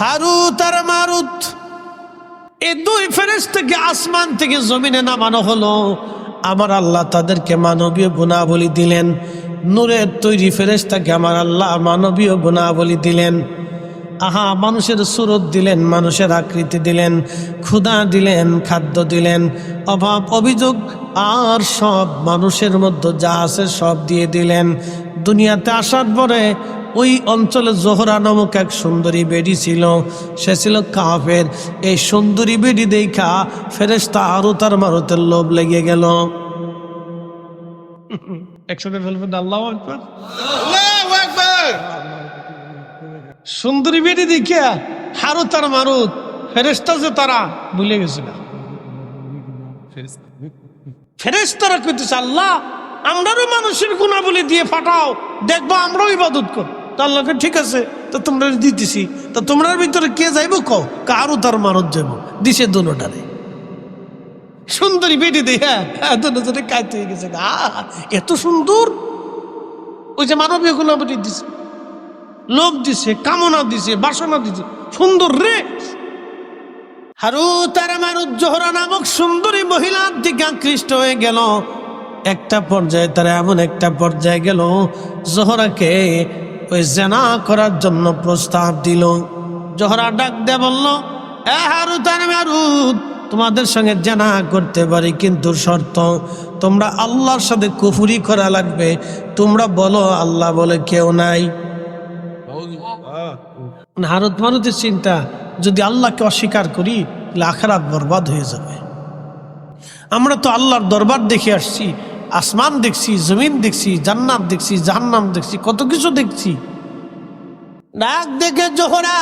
হারুত আর মারুত। এই দুই ফেরেশতাকে আসমান থেকে জমিনে নামানো হলো। আমার আল্লাহ তাদেরকে মানবীয় গুণাবলী দিলেন। নূরের তৈরি ফেরেশতাকে আমার আল্লাহ মানবীয় গুণাবলী দিলেন। আহা, মানুষের সুরত দিলেন, মানুষের আকৃতি দিলেন, ক্ষুধা দিলেন, খাদ্য দিলেন, অভাব, অভিযোগ, আর সব মানুষের মধ্যে যা আছে সব দিয়ে দিলেন। দুনিয়াতে আসার পরে ওই অঞ্চলে জোহরা নামক এক সুন্দরী বেডি ছিল। সে ছিল কাফের। এই সুন্দরী বেডি দেখা ফেরেস্তা আরও তার মারুতের লোভ লেগে গেল। একসাথে ফেলবেন আল্লাহ আকবার। সুন্দরী বেডি দেখিয়া হারু তার মারুত ফেরেস্তা যে তারা ভুলে গেছিল। ফেরেস্তারা কইতেছে আল্লাহ আমরারও মানুষের গুণাবলী দিয়ে ফাটাও দেখব আমরাও ইবাদত কর তো আল্লাহকে ঠিক আছে, তো তোমরা দিতেছি, তো তোমরার ভিতরে কে যাইব কও? কারও তার মারত যাইব, দিছে দুটারে সুন্দরী বেটি দে হ্যাঁ দুজনে কাইতে হয়ে গেছে এত সুন্দর। ওই যে মানবীয় গুণাবলী দিছে, লোভ দিছে, কামনা দিছে, বাসনা দিছে, সুন্দর রে। হারু তার মারুত জোহরা নামক সুন্দরী মহিলার দিকে আকৃষ্ট হয়ে গেল। একটা পর্যায়ে তারা এমন একটা পর্যায়ে গেল, জোহরাকে ওই জেনা করার জন্য প্রস্তাব দিল। জোহরা ডাক দে বলল এ হারু তার মারুত তোমাদের সঙ্গে জেনা করতে পারি কিন্তু শর্ত তোমরা আল্লাহর সাথে কুফুরি করা লাগবে। তোমরা বলো আল্লাহ বলে কেউ নাই। হারত মারুতের চিন্তা যদি আল্লাহকে অস্বীকার করি তাহলে আখারাত বরবাদ হয়ে যাবে। আমরা তো আল্লাহর দরবার দেখে আসছি আসমান দেখছি, জমিন দেখছি, জান্নাত দেখছি, জাহান্নাম দেখছি, কত কিছু দেখছি। ডাক দেখে জোহরা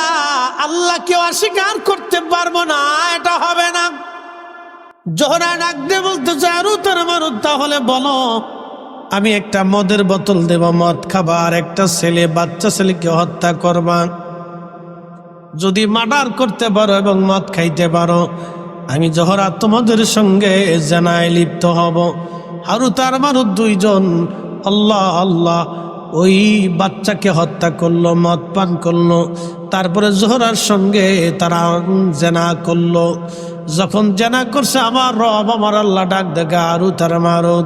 আল্লাহকে অস্বীকার করতে পারব না, এটা হবে না। জোহরা ডাক দিয়ে বলতে চাই আরও তোর মারুত তাহলে বলো, আমি একটা মদের বোতল দেব, মদ খাবার একটা ছেলে, বাচ্চা ছেলেকে হত্যা করবা। যদি মার্ডার করতে পারো এবং মদ খাইতে পারো, আমি জহরা তোমাদের সঙ্গে জানায় লিপ্ত হব। হারু তার মারু দুইজন। আল্লাহ আল্লাহ, ওই বাচ্চাকে হত্যা করল, মদ পান করল। তারপরে জোহরার সঙ্গে তারা জেনা করল। যখন জেনা করছে, আমার রব, আমার আল্লাহ ডাক দেখা আরু তার মারুদ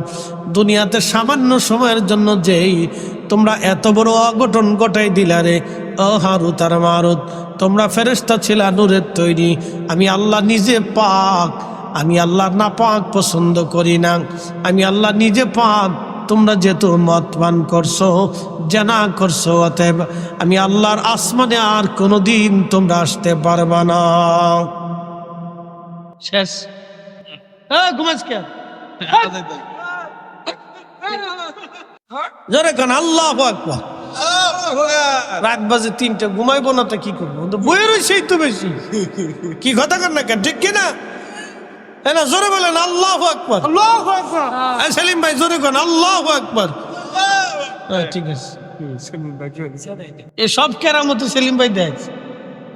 দুনিয়াতে সামান্য সময়ের জন্য যেই তোমরা এত বড় অঘটন ঘটাই দিলারে ও হারু তার মারুদ তোমরা ফেরেস্তা ছিলা, নূরের তৈরি। আমি আল্লাহ নিজে পাক আমি আল্লাহ না পাক পছন্দ করি না। আমি আল্লাহ নিজে পাক। তোমরা যেহেতু মত পান করছ জানা করছ অতএব আমি আল্লাহর আসমানে আর কোনোদিন তোমরা আসতে পারবা না। শেষ। জোরে কান আল্লাহ আকবার। রাত বাজে তিনটে ঘুমাইবো না তো কি করব? তো বইয়ের সেই তো বেশি। কি কথা কর না কেন? ঠিক কিনা? না জোরে বলেন আল্লাহ আকবার। হ্যাঁ, সেলিম ভাই জোরে কন আল্লাহ আকবার। হ্যাঁ ঠিক আছে। এ সব কেরামতো সেলিম ভাই দেখ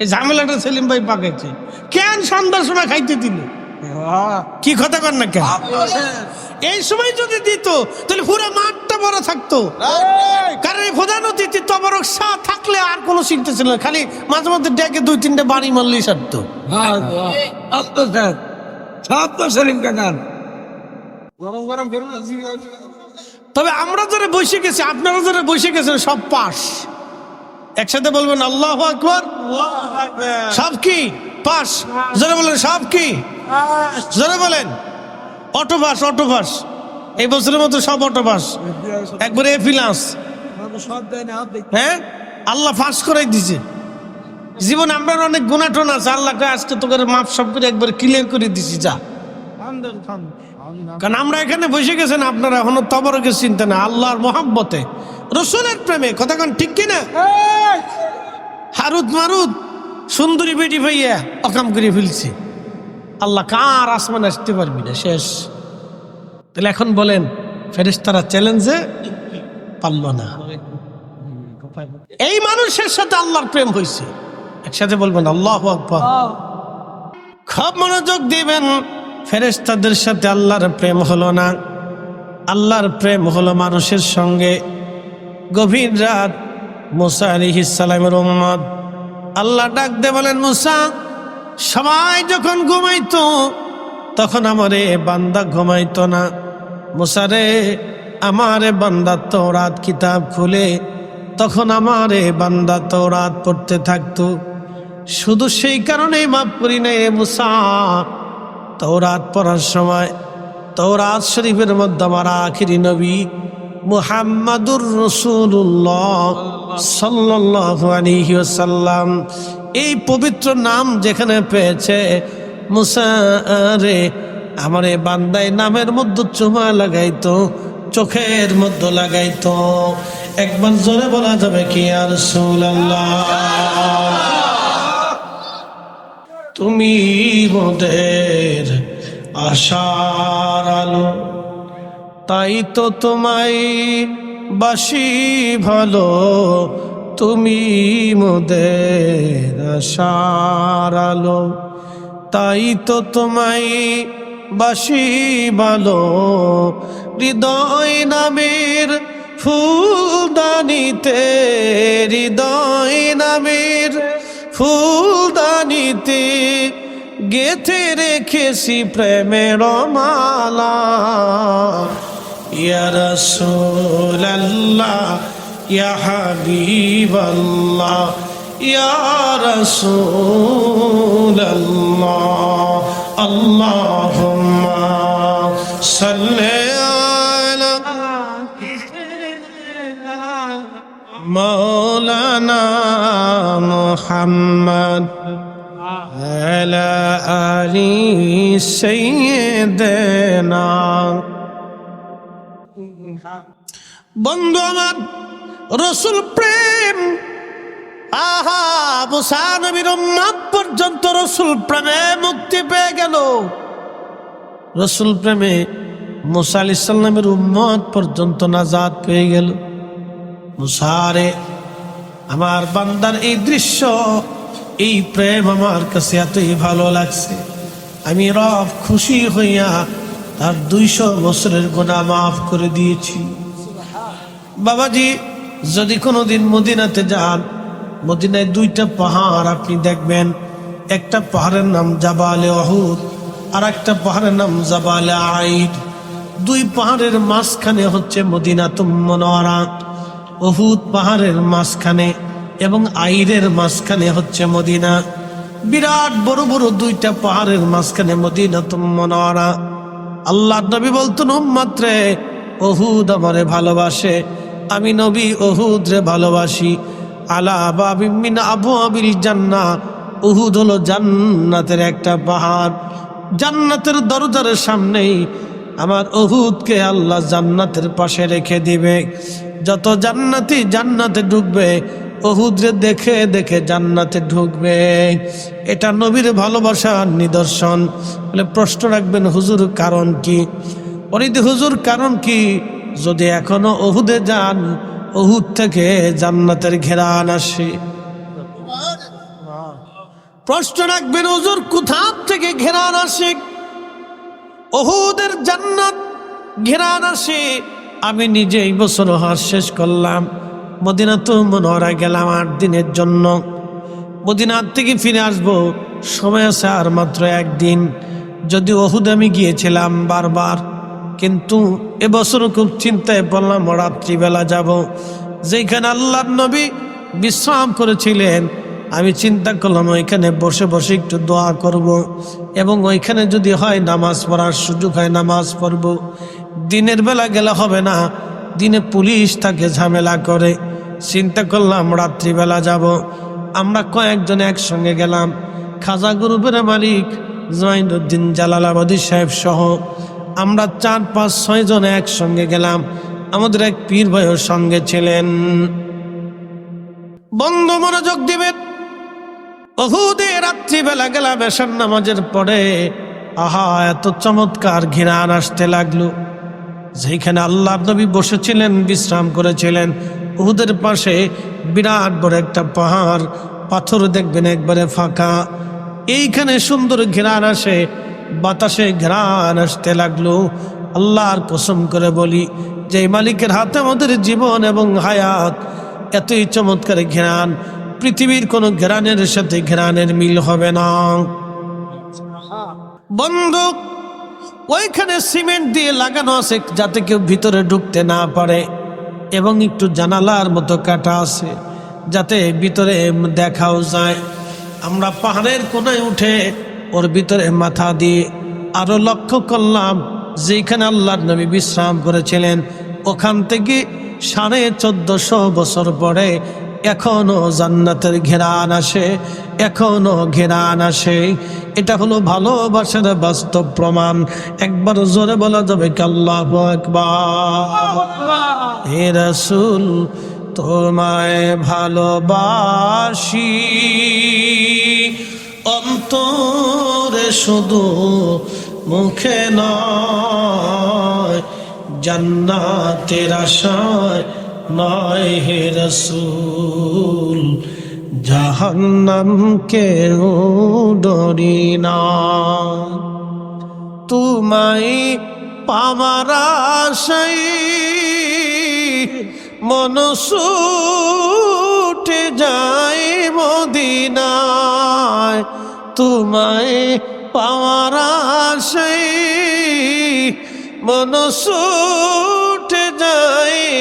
এই ঝামেলাটা সেলিম ভাই পাকাইছে। কেন সন্ধ্যার সময় খাইতে দিল? কি কথা কর না কেন? এই সময় যদি দিত তাহলে পুরো মাঠটা বড় থাকতো। কারণ এই প্রধান অতিথি তবরক শাহ থাকলে আর কোনো চিন্তা ছিল না। খালি মাঝে মধ্যে ডেকে দুই তিনটে বাড়ি মারলেই সারতো। সব তো সেলিম কাকার তবে আমরা যারা বসে গেছি আপনারা যারা বসে গেছেন সব পাস একসাথে বলবেন আল্লাহ আকবর। সব কি? পাস যারা বলেন সব কি? যারা বলেন। অটো পাস অটো পাস এই বছরের মতো সব অটো পাস একবারে না হ্যাঁ? আল্লাহ ফাঁস করাই দিছে। জীবন আমরা অনেক গুণাটন আছে। আল্লাহকে আজকে তোকে মাপ সব করে একবার ক্লিয়ার করে দিছি যা। কারণ আমরা এখানে বসে গেছেন আপনারা এখনও তবরকে চিন্তা না আল্লাহর মহাব্বতে। রসুলের প্রেমে কথা কান ঠিক কিনা হারুদ মারুদ সুন্দরী বেটি ভাইয়া অকাম করে ফেলছে। আল্লাহ কার আসমান আসতে পারবি না শেষ। তাহলে এখন বলেন ফেরেশতারা চ্যালেঞ্জে পারল না। এই মানুষের সাথে আল্লাহর প্রেম হয়েছে একসাথে বলবেন আল্লাহ আকবর। খুব মনোযোগ দিবেন। ফেরেশতাদের সাথে আল্লাহর প্রেম হলো না। আল্লাহর প্রেম হলো মানুষের সঙ্গে। গভীর রাত মুসা আলিহিসালামের উম্মত। আল্লাহ ডাক দে বলেন মুসা সবাই যখন ঘুমাইতো তখন আমার আমারে বান্দা ঘুমাইতো না। মুসারে আমারে বান্দা তোরাত কিতাব খুলে। তখন আমারে বান্দা তোরাত পড়তে থাকতো। শুধু সেই কারণেই মাফ করি নাই রে মুসা তৌরাত পড়ার সময় তৌরাত শরীফের মধ্যে আমার আখিরি নবী মুহাম্মাদুর রসুল্লাহ সাল্লাম এই পবিত্র নাম যেখানে পেয়েছে মুসা রে, আমার এই বান্দায় নামের মধ্যে চুমা লাগাইতো, চোখের মধ্যে লাগাইতো। একবার জোরে বলা যাবে কি আর তুমি মোদের আশার আলো, তাই তো তোমায় বাসি ভালো। তুমি মোদের আশার আলো, তাই তো তোমায় বাসি ভালো। হৃদয় নামের ফুলদানিতে, হৃদয় নামের ফুলদানিতে গেথে রেখেছি প্রেমের মালা। ইয়া রাসূলাল্লাহ, ইয়া হাবিবাল্লাহ, ইয়া আল্লাহুম্মা সাল্লি مولانا محمد على آل سيدنا বন্ধু আমার রসুল প্রেম আহা মুসা নবীর উম্মত পর্যন্ত রসুল প্রেমে মুক্তি পেয়ে গেল রসুল প্রেমে মুসা আলি সাল্লামের উম্মত পর্যন্ত নাজাদ পেয়ে গেল মুসারে, আমার বান্দার এই দৃশ্য, এই প্রেম আমার কাছে এতই ভালো লাগছে। আমি রব খুশি হইয়া তার দুইশো বছরের গোনা মাফ করে দিয়েছি। বাবাজি, যদি কোনোদিন মদিনাতে যান, মদিনায় দুইটা পাহাড় আপনি দেখবেন। একটা পাহাড়ের নাম জাবালে অহুদ আর একটা পাহাড়ের নাম জাবালে আইড দুই পাহাড়ের মাঝখানে হচ্ছে মদিনা তুমনরা অহুদ পাহাড়ের মাঝখানে এবং আইরের মাঝখানে হচ্ছে মদিনা। বিরাট বড় বড় দুইটা পাহাড়ের মাঝখানে মদিনা তুমনরা আল্লাহ নবী বলতেন মাত্রে অহুদ আমারে ভালোবাসে। আমি নবী অহুদ রে ভালোবাসি। আলা বাবিমিন আবু আবিল জান্না উহুদ হলো জান্নাতের একটা পাহাড়। জান্নাতের দরজার সামনেই আমার অহুদকে আল্লাহ জান্নাতের পাশে রেখে দিবে। যত জান্নাতি জান্নাতে ঢুকবে অহুদরে দেখে দেখে জান্নাতে ঢুকবে। এটা নবীর ভালোবাসার নিদর্শন। বলে প্রশ্ন রাখবেন, হুজুর কারণ কি? অনিদি, হুজুর কারণ কি? যদি এখনও অহুদে যান অহুদ থেকে জান্নাতের ঘেরান আসে। প্রশ্ন রাখবেন, হুজুর কোথা থেকে ঘেরান আসে? অহুদের জান্নাত ঘেরান আসে। আমি নিজে এই বছর হাস শেষ করলাম। মদিনা তো মনোহরা গেলাম আট দিনের জন্য। মদিনার থেকে ফিরে আসব, সময় আছে আর মাত্র একদিন। যদি ওহুদ আমি গিয়েছিলাম বারবার, কিন্তু এবছর খুব চিন্তায় পড়লাম, রাত্রিবেলা যাব। যেখানে আল্লাহর নবী বিশ্রাম করেছিলেন, আমি চিন্তা করলাম ওইখানে বসে বসে একটু দোয়া করব। এবং ওইখানে যদি হয় নামাজ পড়ার সুযোগ হয়, নামাজ পড়ব। দিনের বেলা গেলে হবে না। দিনে পুলিশ তাকে ঝামেলা করে। চিন্তা করলাম রাত্রিবেলা যাব। আমরা কয়েকজন একসঙ্গে গেলাম। খাজা গ্রুপের মালিক জয়নুদ্দিন জালালাবাদী সাহেব সহ। আমরা চার, পাঁচ, ছয় জন একসঙ্গে গেলাম। আমাদের এক পীর ভাইয়ের সঙ্গে ছিলেন। বন্ধ মনোযোগ দিবেন। অহুদে রাত্রিবেলা গেলাম এসার নামাজের পরে। আহা, এত চমৎকার ঘৃণান আসতে লাগল। যেখানে আল্লাহ নবী বসেছিলেন, বিশ্রাম করেছিলেন, উহুদের পাশে বিরাট বড় একটা পাহাড়, পাথর দেখবেন একবারে ফাঁকা। এইখানে সুন্দর ঘেরান আসে, বাতাসে ঘেরান আসতে লাগল। আল্লাহর কসম করে বলি, যে মালিকের হাতে আমাদের জীবন এবং হায়াত এতই চমৎকার ঘেরান, পৃথিবীর কোনো ঘেরানের সাথে ঘেরানের মিল হবে না। বন্ধু ওইখানে সিমেন্ট দিয়ে লাগানো আছে যাতে কেউ ভিতরে ঢুকতে না পারে এবং একটু জানালার মতো কাটা আছে যাতে ভিতরে দেখাও যায়। আমরা পাহাড়ের কোনায় উঠে ওর ভিতরে মাথা দিয়ে আরও লক্ষ্য করলাম যেখানে আল্লাহর নবী বিশ্রাম করেছিলেন। ওখান থেকে সাড়ে চোদ্দশো বছর পরে এখনও জান্নাতের ঘেরান আসে, এখনও ঘেরান আসে। এটা হলো ভালোবাসার বাস্তব প্রমাণ। একবার জোরে বলা যাবে কাল্লাহ একবার তোমায় ভালোবাসি। অন্তরে শুধু মুখে নয়, জান্নাতের আশায় নয় হে রসুল জাহান্নামকে ডরি না। তোমায় পামার আশাই মনসুটে যায় মদিনায়। তোমায় পাওয়ার আশাই মনসুটে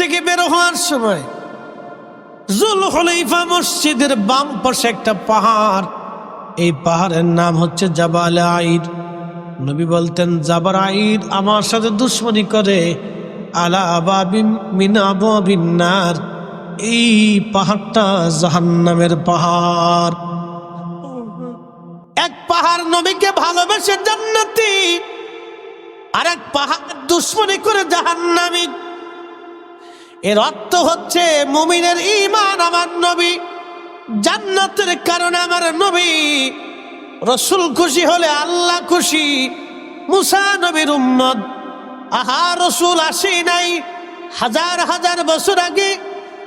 থেকে বের হওয়ার সময় জুল হলাইফা মসজিদের বাম পাশে একটা পাহাড়। এই পাহাড়ের নাম হচ্ছে জাবাল আইর নবী বলতেন জাবার আইর আমার সাথে দুশ্মনী করে। আলা আবাবিন মিনা বিন্নার এই পাহাড়টা জাহান্নামের পাহাড়। এক পাহাড় নবীকে ভালোবেসে জান্নাতি আর এক পাহাড় দুশ্মনী করে জাহান্নামী। এর অর্থ হচ্ছে মুমিনের ইমান আমার নবী। জান্নাতের কারণে আমার নবী রসুল খুশি হলে আল্লাহ খুশি। মুসা নবীর উম্মত। আহা, রসুল আসি নাই। হাজার হাজার বছর আগে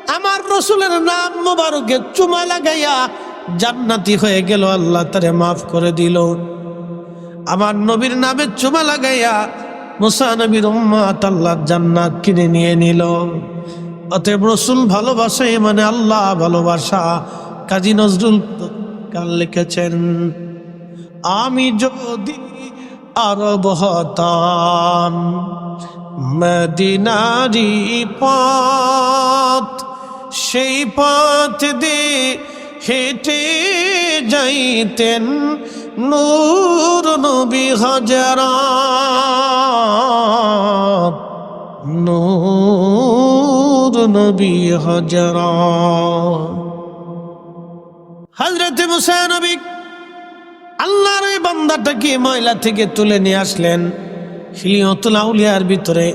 আমার রসুলের নাম মোবারকে চুমা লাগাইয়া জান্নাতি হয়ে গেল, আল্লাহ তারে মাফ করে দিল। আমার নবীর নামে চুমা লাগাইয়া মুসা নবীর উম্মাত আল্লাহ জান্নাত কিনে নিয়ে নিল। অতএব রসুল ভালোবাসা মানে আল্লাহ ভালোবাসা। কাজী নজরুল কাল লিখেছেন, আমি যদি আরব হতাম মদিনারি পথ, সেই পথ দিয়ে হেঁটে যাইতেন নূর নবী হাজারা। নূর নবী হাজারা। হজরত মুসা নবী আল্লাহর ওই বান্দাটাকে ময়লা থেকে তুলে নিয়ে আসলেন। হিলিয়তুল আউলিয়ার ভিতরে।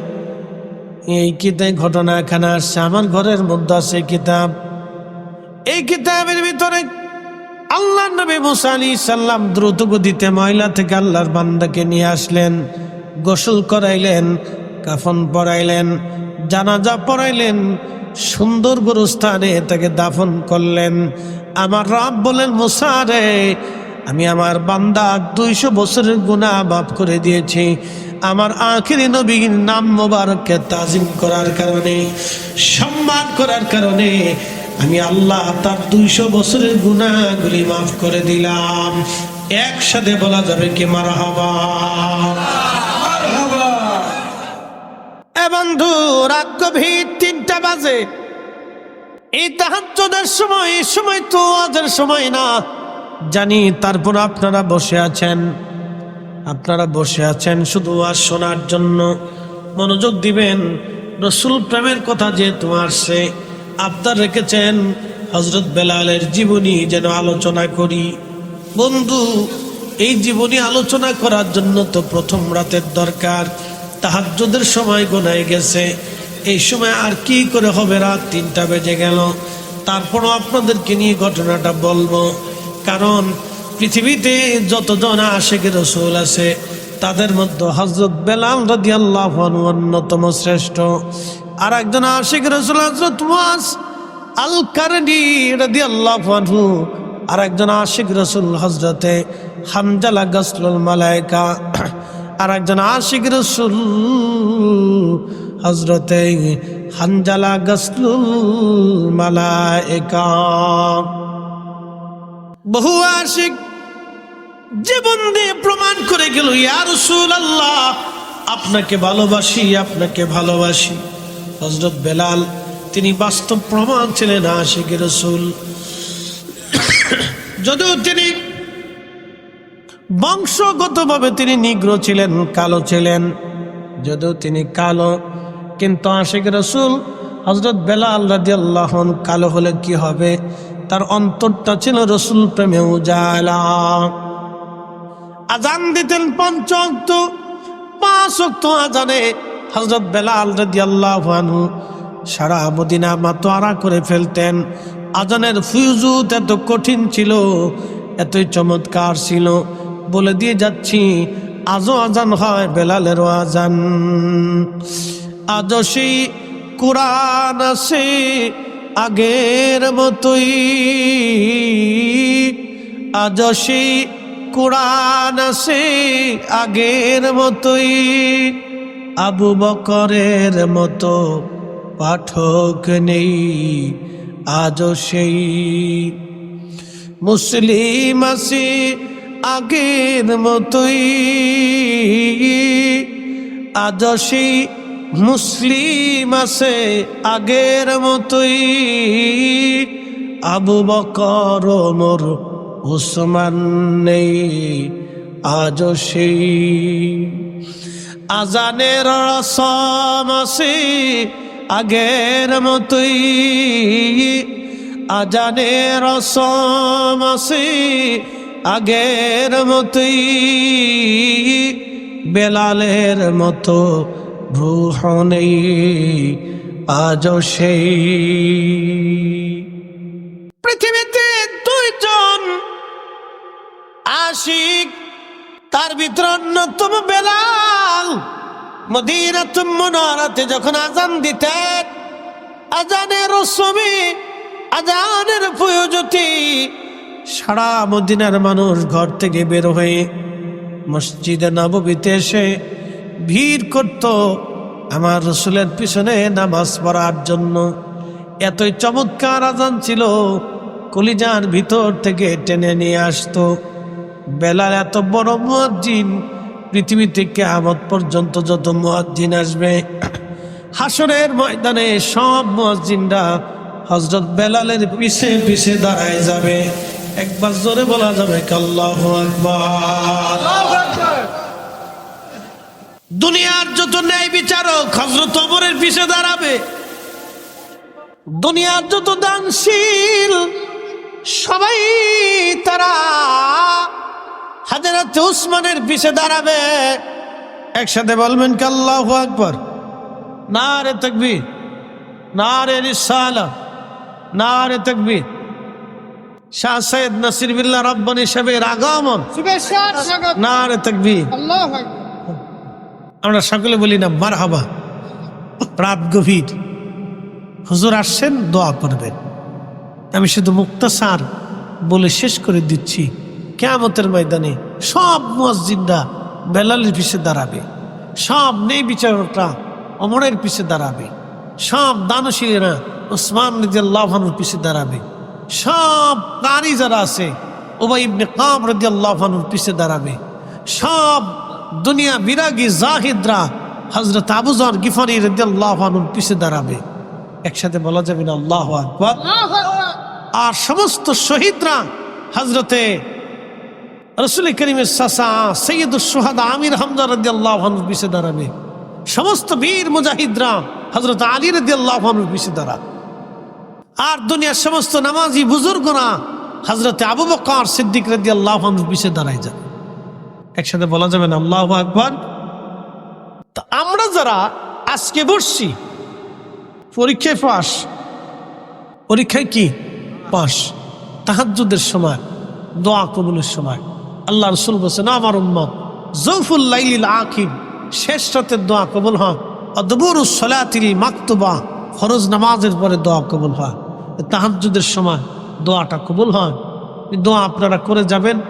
এই কিতাব ঘটনা এখানে আসছে, আমার ঘরের মধ্যে আছে কিতাব। এই কিতাবের ভিতরে আল্লাহ নবী মুসা আলী সাল্লাম দ্রুত গতিতে ময়লা থেকে আল্লাহর বান্দাকে নিয়ে আসলেন, গোসল করাইলেন, কাফন পরাইলেন জানাজা পড়াইলেন, সুন্দর গুরুস্থানে তাকে দাফন করলেন। আমার রাব বলেন, মুসা রে, আমি আমার বান্দা দুইশো বছরের গুণা মাফ করে দিয়েছি। আমার আখিরি নবীর নাম মোবারককে তাজিম করার কারণে, সম্মান করার কারণে, আমি আল্লাহ তার দুইশো বছরের গুণাগুলি মাফ করে দিলাম। একসাথে বলা যাবে কি মারা হবা বন্ধু, রাত গভীর তিনটা বাজে। এই তাহাজ্জুদের সময়, এই সময় তো আজের সময় না। জানি তারপর আপনারা বসে আছেন। আপনারা বসে আছেন শুধু আর শোনার জন্য। মনোযোগ দিবেন। রসুল প্রেমের কথা যেহেতু আসছে, আবদার রেখেছেন হজরত বেলালের জীবনী যেন আলোচনা করি। বন্ধু, এই জীবনী আলোচনা করার জন্য তো প্রথম রাতের দরকার। তাহাজ্জুদের সময় গোনায় গেছে। এই সময় আর কি করে হবে? রাত তিনটা বেজে গেল। তারপরও আপনাদেরকে নিয়ে ঘটনাটা বলব। কারণ পৃথিবীতে যতজন আশেখ রসুল আছে, তাদের মধ্যে হজরত বেলাল রাদি আল্লাহ অন্যতম শ্রেষ্ঠ। আর একজন আশেখ রসুল হজরত ওয়াস আল কারনি রাদি আল্লাহ আর একজন আশিক রসুল হজরতে হামজালা গসলুল মালায়কা। আর একজন আশিক রসুল হজরতে হানজালা গসলুল মালায়কা। বহু আশিক জীবন দিয়ে প্রমাণ করে গেল, ইয়া রসুল আল্লাহ আপনাকে ভালোবাসি আপনাকে ভালোবাসি। হজরত বেলাল, তিনি বাস্তব প্রমাণ ছিলেন আশিক রসুল। যদিও তিনি বংশগতভাবে তিনি নিগ্র ছিলেন, কালো ছিলেন। যদিও তিনি কালো, কিন্তু আশিক রসুল হজরত বেলাল রাজি আল্লাহন কালো হলে কি হবে? তার অন্তরটা ছিল রসুল প্রেমে উজালা। আজান দিতেন পঞ্চক্ত পাঁচ অক্ত আজানে হজরত বেলাল রাজি আল্লাহ সারা মদিনা মাতোয়ারা করে ফেলতেন। আজানের ফুজুত এত কঠিন ছিল, এতই চমৎকার ছিল। বলে দিয়ে যাচ্ছি। আজও আজান হয় বেলালেরও আজান। আজও সেই কোরআন আছে আগের মতোই। আজও সেই কোরআন আছে আগের মতোই। আবু বকরের মতো পাঠক নেই। আজও সেই মুসলিম আছে আগের মতোই। সেই মুসলিম আছে আগের মতোই। আবু বকর মোর উসমান নেই আজও সেই আজানের রসম আছে আগের মতোই। আজানের রসম আছে আগের মতোই বেলালের মতো রুহ নেই, আজও সেই। পৃথিবীতে দুইজন আশিক, তার ভিতর অন্যতম বেলাল। মদিনাত মনারাতে যখন আজান দিতেন আজানের রসমে আজানের প্রয়োজতি সারা মদিনার মানুষ ঘর থেকে বের হয়ে মসজিদে নববীতে এসে ভিড় করত আমার রসুলের পিছনে নামাজ পড়ার জন্য। এতই চমৎকার আজান ছিল, কলিজার ভিতর থেকে টেনে নিয়ে আসতো। বেলার এত বড় পৃথিবী থেকে আমত পর্যন্ত যত মুয়াজ্জিন আসবে। হাসরের ময়দানে সব মুয়াজ্জিনরা হজরত বেলালের পিছে পিছে দাঁড়ায় যাবে। একবার জোরে বলা যাবে কাল্লাহ দুনিয়ার যত ন্যায় বিচারক হজরত অমরের পিছে দাঁড়াবে দুনিয়ার যত দানশীল সবাই তারা হাজারাতে উসমানের পিছে দাঁড়াবে। একসাথে বলবেন কাল্লাহ আকবর। না রে তকবি না রে রিসালা না রে তকবি শাহ সৈয়দ নসির বিল্লাহ রব্বানি সাহেবের আগমন। না রে তকবি আমরা সকলে বলি না মার হাবা রাত গভীর। হুজুর আসছেন দোয়া করবেন। আমি শুধু মুক্ত মুক্তাসার বলে শেষ করে দিচ্ছি কেয়ামতের ময়দানে সব মসজিদরা বেলালের পিছে দাঁড়াবে সব নেই বিচারকরা অমরের পিছে দাঁড়াবে সব দানশীলেরা ওসমান রাজিয়াল্লাহানুর পিছে দাঁড়াবে। সব কারি যারা আছে ওবাই ইবনে কাম রাজিয়াল্লাহানুর পিছে দাঁড়াবে। সব দুনিয়া বিরাগী জাহিদরা হজরত আবুজার গিফারি রাজিয়াল্লাহানুর পিছে দাঁড়াবে। একসাথে বলা যাবে না আল্লাহ আকবর। আর সমস্ত শহীদরা হজরতে রসুল করিমের সাসা সৈয়দুল সোহাদ আমির হামজা রদি আল্লাহ পিছিয়ে দাঁড়াবে। সমস্ত বীর মুজাহিদরা হজরত আলী রদি আল্লাহ পিছিয়ে দাঁড়া আর দুনিয়ার সমস্ত নামাজি বুজুর্গরা হজরতে আবু বকর সিদ্দিক রদি আল্লাহ পিছিয়ে দাঁড়ায় যাবে একসাথে বলা যাবে না, আল্লাহ আকবর। তা আমরা যারা আজকে বসছি, পরীক্ষায় পাস পরীক্ষায় কি? পাস তাহাজ্জুদের সময়, দোয়া কবুলের সময়। আল্লাহ রসুল বলছেন, আমার উম্মত জৌফুল্লাইল আখির, শেষ রাতের দোয়া কবুল হয়। অদবুর সলাতিল মাকতুবা, ফরজ নামাজের পরে দোয়া কবুল হয়। তাহাজ্জুদের সময় দোয়াটা কবুল হয়। দোয়া আপনারা করে যাবেন,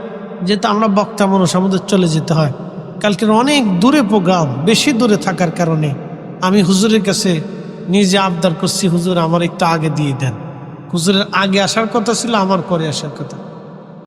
যেহেতু আমরা বক্তা মানুষ, আমাদের চলে যেতে হয়। কালকের অনেক দূরে প্রোগ্রাম, বেশি দূরে থাকার কারণে আমি হুজুরের কাছে নিজে আবদার করছি, হুজুর আমার একটু আগে দিয়ে দেন। হুজুরের আগে আসার কথা ছিল, আমার পরে আসার কথা।